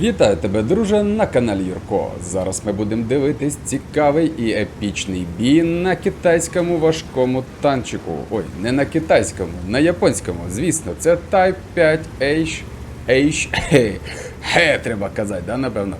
Вітаю тебе, друже, на каналі Юрко. Зараз ми будемо дивитись цікавий і епічний бій на китайському важкому танчику. Ой, не на китайському, на японському. Звісно, це Type 5 H. H. Хе, треба казати, да, напевно.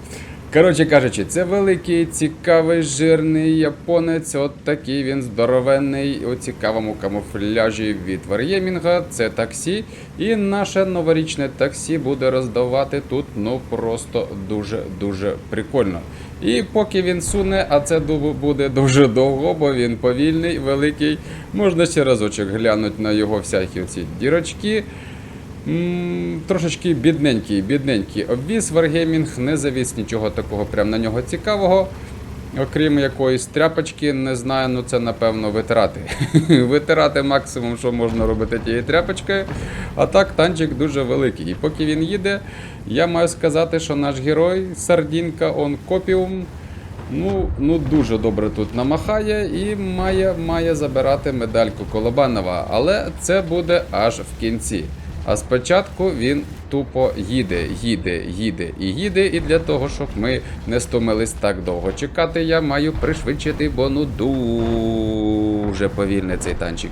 Коротше кажучи, це великий, цікавий, жирний японець. От такий він здоровенний у цікавому камуфляжі від Вар'ємінга. Це таксі. І наше новорічне таксі буде роздавати тут ну просто дуже-дуже прикольно. І поки він суне, а це буде дуже довго, бо він повільний, великий. Можна ще разочок глянути на його всякі ці дірочки. Трошечки бідненький, бідненький обвіз Wargaming, не завіз нічого такого прям на нього цікавого. Окрім якоїсь тряпочки, не знаю, ну це напевно витирати. витирати максимум, що можна робити тією тряпочкою. А так, танчик дуже великий. І поки він їде, я маю сказати, що наш герой Сардінка он Копіум. Ну, ну дуже добре тут намахає і має, має забирати медальку Колобанова. Але це буде аж в кінці. А спочатку він тупо їде, їде, їде і їде. І для того, щоб ми не стомились так довго чекати, я маю пришвидшити, бо ну дуже повільний цей танчик.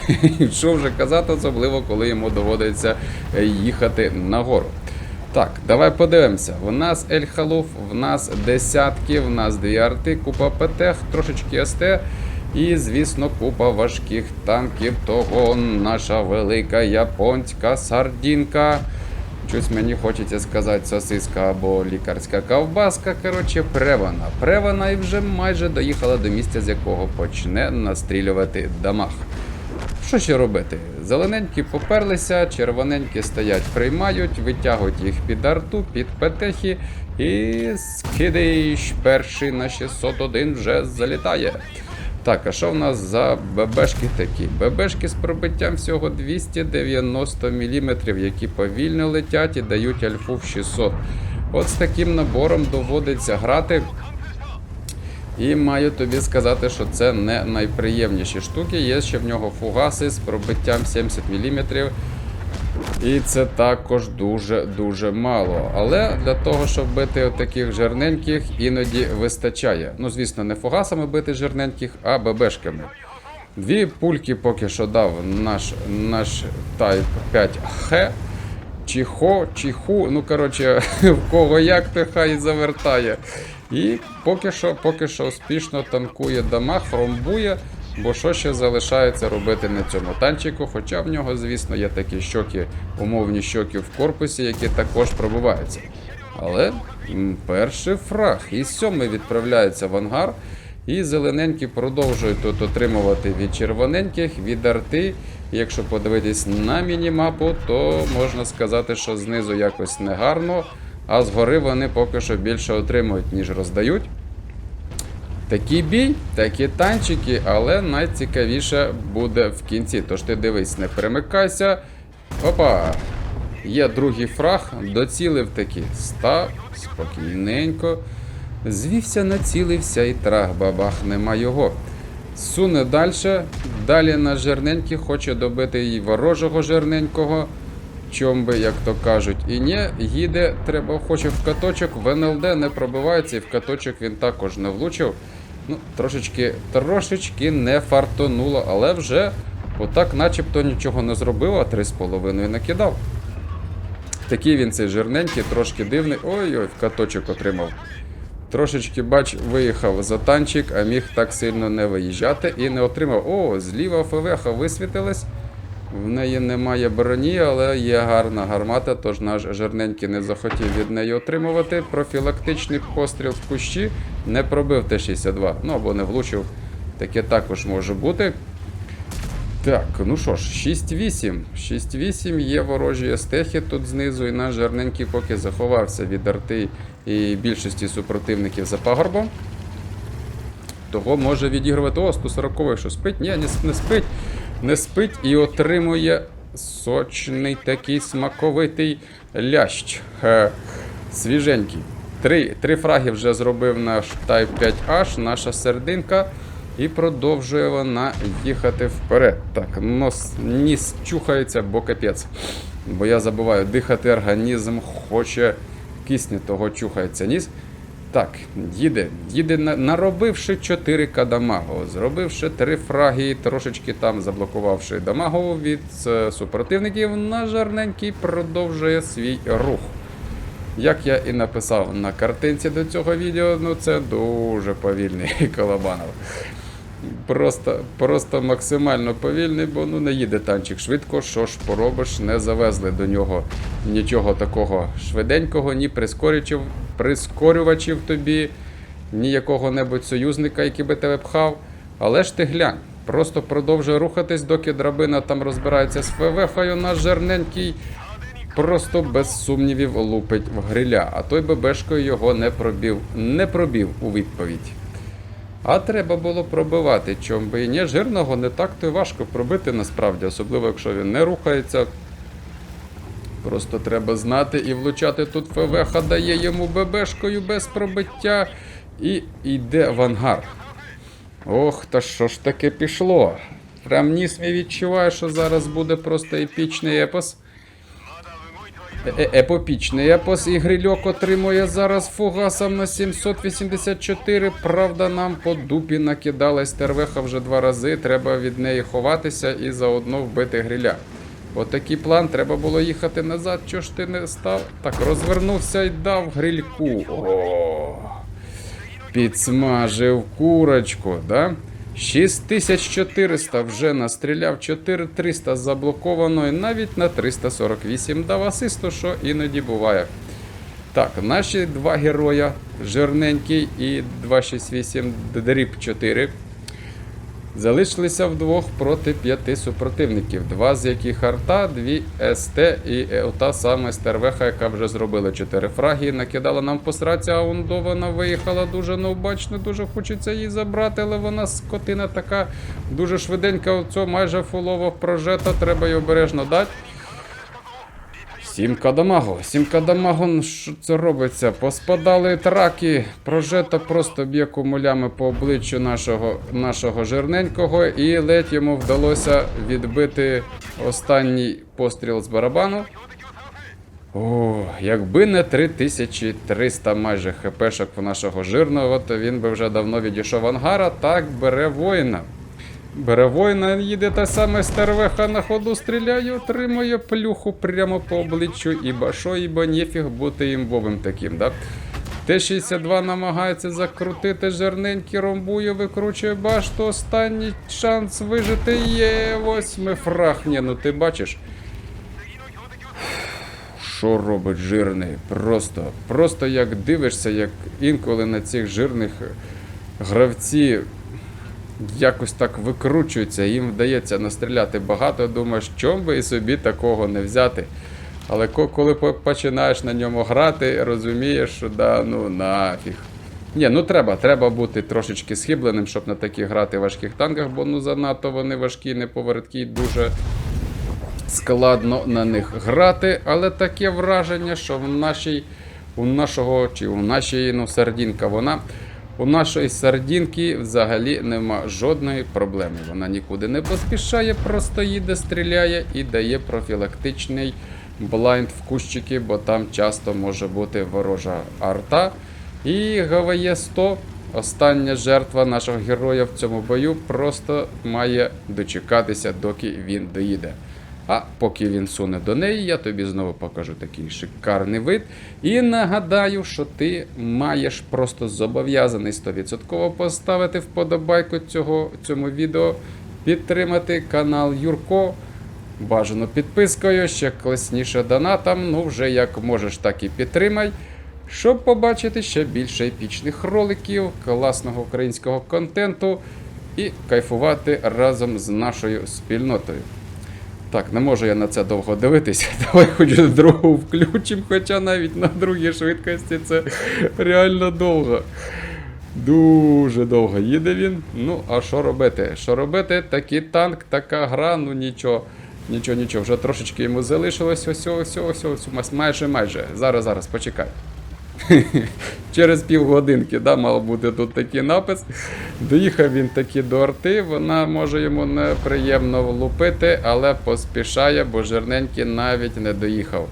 Що вже казати, особливо коли йому доводиться е, їхати нагору. Так, давай подивимося. У нас Ель Халуф, в нас десятки, в нас дві арти, купа ПТ, трошечки СТ. І, звісно, купа важких танків. Того наша велика японська сардінка. Щось мені хочеться сказати сосиска або лікарська ковбаска. Коротше, превана. Превана і вже майже доїхала до місця, з якого почне настрілювати дамаг. Що ще робити? Зелененькі поперлися, червоненькі стоять, приймають, витягують їх під арту, під петехи. І скидиш перший на 601 вже залітає. Так, а що в нас за ББшки такі? ББшки з пробиттям всього 290 мм, які повільно летять і дають альфу в 600. От з таким набором доводиться грати. І маю тобі сказати, що це не найприємніші штуки. Є ще в нього фугаси з пробиттям 70 мм. І це також дуже-дуже мало. Але для того, щоб бити таких жирненьких, іноді вистачає. Ну, звісно, не фугасами бити жирненьких, а ББшками. Дві пульки поки що дав наш, наш Type 5H. Чихо, чиху, ну коротше, в кого як, то хай завертає. І поки що, поки що успішно танкує дамаг, ромбує, бо що ще залишається робити на цьому танчику. Хоча в нього, звісно, є такі щоки, умовні щоки в корпусі, які також пробиваються. Але перший фраг. І сьомий відправляється в ангар. І зелененькі продовжують тут отримувати від червоненьких, від арти. Якщо подивитись на мінімапу, то можна сказати, що знизу якось негарно, а згори вони поки що більше отримують, ніж роздають. Такий бій, такі танчики, але найцікавіше буде в кінці. Тож ти дивись, не перемикайся. Опа! Є другий фраг, доцілив таки. Став спокійненько. Звівся, націлився і трах, бабах, нема його. Суне далі. Далі на жирненький хоче добити і ворожого жирненького. Чом би, як то кажуть, і ні, їде, треба, хоче в каточок, в НЛД не пробивається, і в каточок він також не влучив. Ну, трошечки, трошечки не фартонуло, але вже отак начебто нічого не зробив, а 3,5 накидав. Такий він цей жирненький, трошки дивний. Ой-ой, каточок отримав. Трошечки, бач, виїхав за танчик, а міг так сильно не виїжджати і не отримав. О, зліва ФВХ висвітилась. В неї немає броні, але є гарна гармата, тож наш жирненький не захотів від неї отримувати. Профілактичний постріл в кущі не пробив Т-62. Ну або не влучив. Таке також може бути. Так, ну що ж, 6-8. 6-8 є ворожі естехи тут знизу, і наш жирненький поки заховався від арти і більшості супротивників за пагорбом. Того може відігрувати. О, 140 що спить? Ні, не спить. Не спить і отримує сочний такий смаковитий лящ. Е, свіженький. Три, три фраги вже зробив наш Type 5H, наша сердинка. І продовжує вона їхати вперед. Так, нос, ніс чухається, бо капець. Бо я забуваю, дихати організм хоче кисню того чухається ніс. Так, їде, їде, на- наробивши 4 кадамаго, зробивши 3 фраги, трошечки там заблокувавши дамагу від е, супротивників, на жарненький продовжує свій рух. Як я і написав на картинці до цього відео, ну це дуже повільний Колобанов. Просто, просто максимально повільний, бо ну не їде танчик швидко. Що ж поробиш, не завезли до нього нічого такого швиденького, ні прискорювачів, прискорювачів тобі, ні якого-небудь союзника, який би тебе пхав. Але ж ти глянь, просто продовжує рухатись, доки драбина там розбирається з ФВХ, наш жерненький просто без сумнівів лупить в гриля, а той ББшкою його не пробів, не пробів у відповідь. А треба було пробивати, чом би і ні, жирного не так то й важко пробити насправді, особливо якщо він не рухається. Просто треба знати і влучати тут ФВХ дає йому ББшкою без пробиття і йде в ангар. Ох, та що ж таке пішло? Прям ніс мій відчуває, що зараз буде просто епічний епос. Е- Епопічний епос і грильок отримує зараз фугасом на 784. Правда, нам по дупі накидала стервеха вже два рази. Треба від неї ховатися і заодно вбити гриля. Отакий план, треба було їхати назад. Чого ж ти не став? Так, розвернувся і дав грильку. О, підсмажив курочку, да? 6400 вже настріляв, 4300 заблоковано і навіть на 348 дав асисту, що іноді буває. Так, наші два героя, жирненький і 268 дріб 4, залишилися вдвох проти п'яти супротивників, два з яких арта, дві СТ і та саме стервеха, яка вже зробила 4 фраги, накидала нам по сраці, а Ундо вона виїхала дуже необачно, дуже хочеться її забрати, але вона скотина така дуже швиденька, оцю майже фулово прожета, треба її обережно дати. Сімка дамагу, сімка дамагу, що це робиться? Поспадали траки, прожета просто б'є кумулями по обличчю нашого, нашого жирненького, і ледь йому вдалося відбити останній постріл з барабану. О, якби не 3300 майже хпшок в нашого жирного, то він би вже давно відійшов ангара, так бере воїна. Бере воїна, їде та саме стервеха на ходу стріляє, отримує плюху прямо по обличчю, іба що, іба нефіг бути імбовим таким, да? Т-62 намагається закрутити жирненький ромбує, викручує башту, останній шанс вижити є. Восьми фраг. Ні, ну ти бачиш. Що робить жирний? Просто, просто як дивишся, як інколи на цих жирних гравці якось так викручуються, їм вдається настріляти багато, думаєш, чом би і собі такого не взяти. Але коли починаєш на ньому грати, розумієш, що да, ну нафіг. Ні, ну треба, треба бути трошечки схибленим, щоб на таких грати важких танках, бо ну занадто вони важкі, неповороткі, дуже складно на них грати, але таке враження, що в нашій, у нашого чи у нашій ну, сардінка, вона у нашої сардінки взагалі нема жодної проблеми. Вона нікуди не поспішає, просто їде, стріляє і дає профілактичний блайнд в кущики, бо там часто може бути ворожа арта. І ГВЄ 100 Остання жертва нашого героя в цьому бою просто має дочекатися, доки він доїде. А поки він суне до неї, я тобі знову покажу такий шикарний вид. І нагадаю, що ти маєш просто зобов'язаний 100% поставити вподобайку цього, цьому відео, підтримати канал Юрко. Бажано підпискою, ще класніше донатом. Ну, вже як можеш, так і підтримай. Щоб побачити ще більше епічних роликів, класного українського контенту і кайфувати разом з нашою спільнотою. Так, не можу я на це довго дивитися. Давай хоч другу включимо, хоча навіть на другій швидкості це реально довго. Дуже довго їде він. Ну, а що робити? Що робити? Такий танк, така гра, ну нічого. Нічого, нічого, вже трошечки йому залишилось. Ось, ось, ось, ось, ось, майже, майже. Зараз, зараз, почекай. Через півгодинки, да, мав бути тут такий напис. Доїхав він таки до арти, вона може йому неприємно влупити, але поспішає, бо жирненький навіть не доїхав.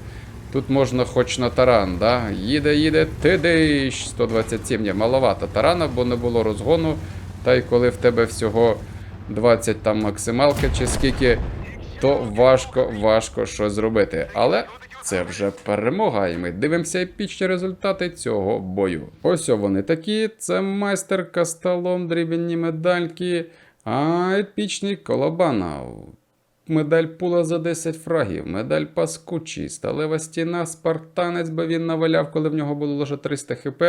Тут можна хоч на таран, да? Їде, їде, тидиш, 127, ні, маловато тарана, бо не було розгону. Та й коли в тебе всього 20 там максималки чи скільки, то важко, важко щось зробити. Але це вже перемога, і ми дивимося епічні результати цього бою. Ось вони такі: це майстер касталом, дрібні медальки, а епічний колобана. Медаль пула за 10 фрагів, медаль паскучий, сталева стіна, спартанець, бо він наваляв, коли в нього було лише 300 хп.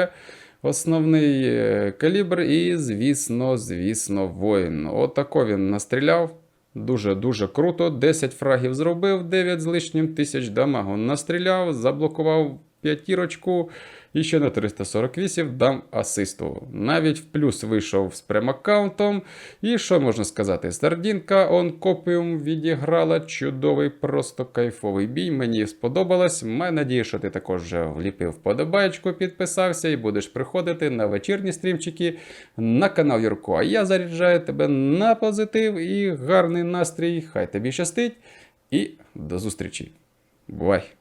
Основний е, калібр і, звісно, звісно, воїн. Отако він настріляв. Дуже-дуже круто. 10 фрагів зробив, 9 з лишнім тисяч дамагу настріляв, заблокував п'ятірочку і ще на 348 дам асисту. Навіть в плюс вийшов з прем-аккаунтом. І що можна сказати? Сардінка он копіум відіграла чудовий, просто кайфовий бій. Мені сподобалось. Маю надію, що ти також вліпив вподобаєчку, підписався і будеш приходити на вечірні стрімчики на канал Юрко. А я заряджаю тебе на позитив і гарний настрій. Хай тобі щастить. І до зустрічі. Бувай!